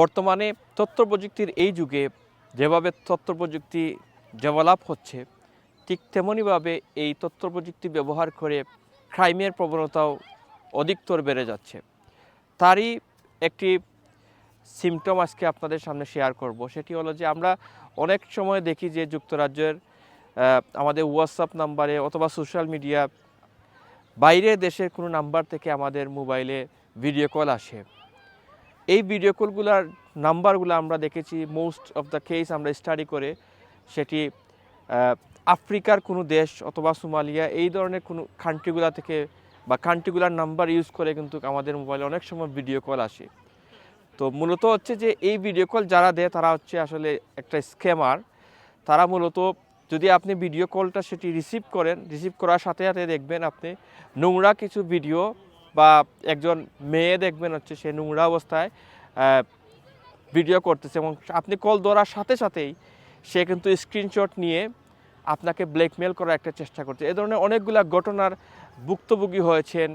বর্তমানে তথ্য প্রযুক্তির এই যুগে যেভাবে তথ্য প্রযুক্তি ডেভেলপ হচ্ছে, ঠিক তেমনইভাবে এই তথ্য প্রযুক্তি ব্যবহার করে ক্রাইমের প্রবণতাও অধিকতর বেড়ে যাচ্ছে। তারই একটি সিমটম আজকে আপনাদের সামনে শেয়ার করব, সেটি হলো যে আমরা অনেক সময় দেখি যে যুক্তরাজ্যের আমাদের হোয়াটসঅ্যাপ নাম্বারে অথবা সোশ্যাল মিডিয়া বাইরের দেশের কোনো নাম্বার থেকে আমাদের মোবাইলে ভিডিও কল আসে। এই ভিডিও কলগুলার নাম্বারগুলো আমরা দেখেছি মোস্ট অফ দ্য কেস আমরা স্টাডি করে, সেটি আফ্রিকার কোনো দেশ অথবা সোমালিয়া, এই ধরনের কোনো কান্ট্রিগুলা থেকে বা কান্ট্রিগুলার নাম্বার ইউজ করে কিন্তু আমাদের মোবাইলে অনেক সময় ভিডিও কল আসে। তো মূলত হচ্ছে যে এই ভিডিও কল যারা দেয়, তারা হচ্ছে আসলে একটা স্ক্যামার তারা মূলত যদি আপনি ভিডিও কলটা সেটি রিসিভ করেন রিসিভ করার সাথে সাথে দেখবেন আপনি নোংরা কিছু ভিডিও বা একজন মেয়ে দেখবেন হচ্ছে সে নোংরা অবস্থায় ভিডিও করতেছে এবং আপনি কল ধরার সাথে সাথেই সে কিন্তু স্ক্রিনশট নিয়ে আপনাকে ব্ল্যাকমেল করার একটা চেষ্টা করছে। এ ধরনের অনেকগুলা ঘটনার ভুক্তভোগী হয়েছেন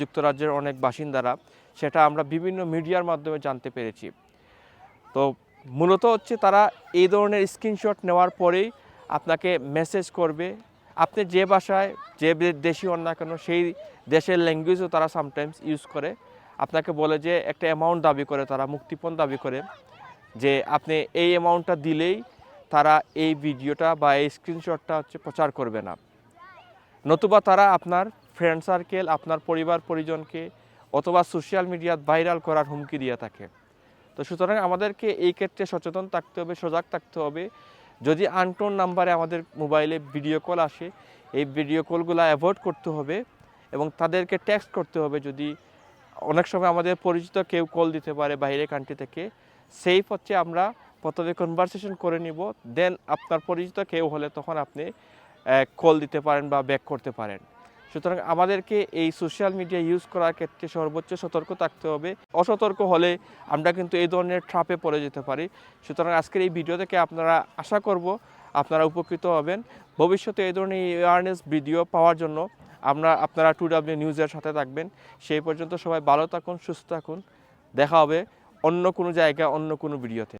যুক্তরাজ্যের অনেক বাসিন্দারা, সেটা আমরা বিভিন্ন মিডিয়ার মাধ্যমে জানতে পেরেছি। তো মূলত হচ্ছে তারা এই ধরনের স্ক্রিনশট নেওয়ার পরেই আপনাকে মেসেজ করবে আপনি যে ভাষায় যে দেশি হন না কেন, সেই দেশের ল্যাঙ্গুয়েজও তারা সামটাইমস ইউজ করে। আপনাকে বলে যে একটা অ্যামাউন্ট দাবি করে, তারা মুক্তিপণ দাবি করে যে আপনি এই অ্যামাউন্টটা দিলেই তারা এই ভিডিওটা বা এই স্ক্রিনশটটা হচ্ছে প্রচার করবে না। নতুবা তারা আপনার ফ্রেন্ড সার্কেল আপনার পরিবার, পরিজনকে অথবা সোশ্যাল মিডিয়াত ভাইরাল করার হুমকি দিয়ে থাকে। তো সুতরাং আমাদেরকে এই ক্ষেত্রে সচেতন থাকতে হবে, সজাগ থাকতে হবে যদি আনটোন নাম্বারে আমাদের মোবাইলে ভিডিও কল আসে, এই ভিডিও কলগুলো অ্যাভয়েড করতে হবে এবং তাদেরকে টেক্সট করতে হবে যদি অনেক সময় আমাদের পরিচিত কেউ কল দিতে পারে বাইরে কান্ট্রি থেকে সেই হচ্ছে আমরা প্রথমে কনভারসেশন করে নিব দেন আপনার পরিচিত কেউ হলে তখন আপনি কল দিতে পারেন বা ব্যাক করতে পারেন। সুতরাং আমাদেরকে এই সোশ্যাল মিডিয়া ইউজ করার ক্ষেত্রে সর্বোচ্চ সতর্ক থাকতে হবে। অসতর্ক হলে আমরা কিন্তু এই ধরনের ট্রাপে পড়ে যেতে পারি। সুতরাং আজকের এই ভিডিও থেকে আপনারা আশা করব আপনারা উপকৃত হবেন। ভবিষ্যতে এই ধরনের অ্যাওয়ারনেস ভিডিও পাওয়ার জন্য আমরা আপনারা টু ডাব্লিউ নিউজের সাথে থাকবেন। সেই পর্যন্ত সবাই ভালো থাকুন, সুস্থ থাকুন। দেখা হবে অন্য কোনো জায়গায়, অন্য কোনো ভিডিওতে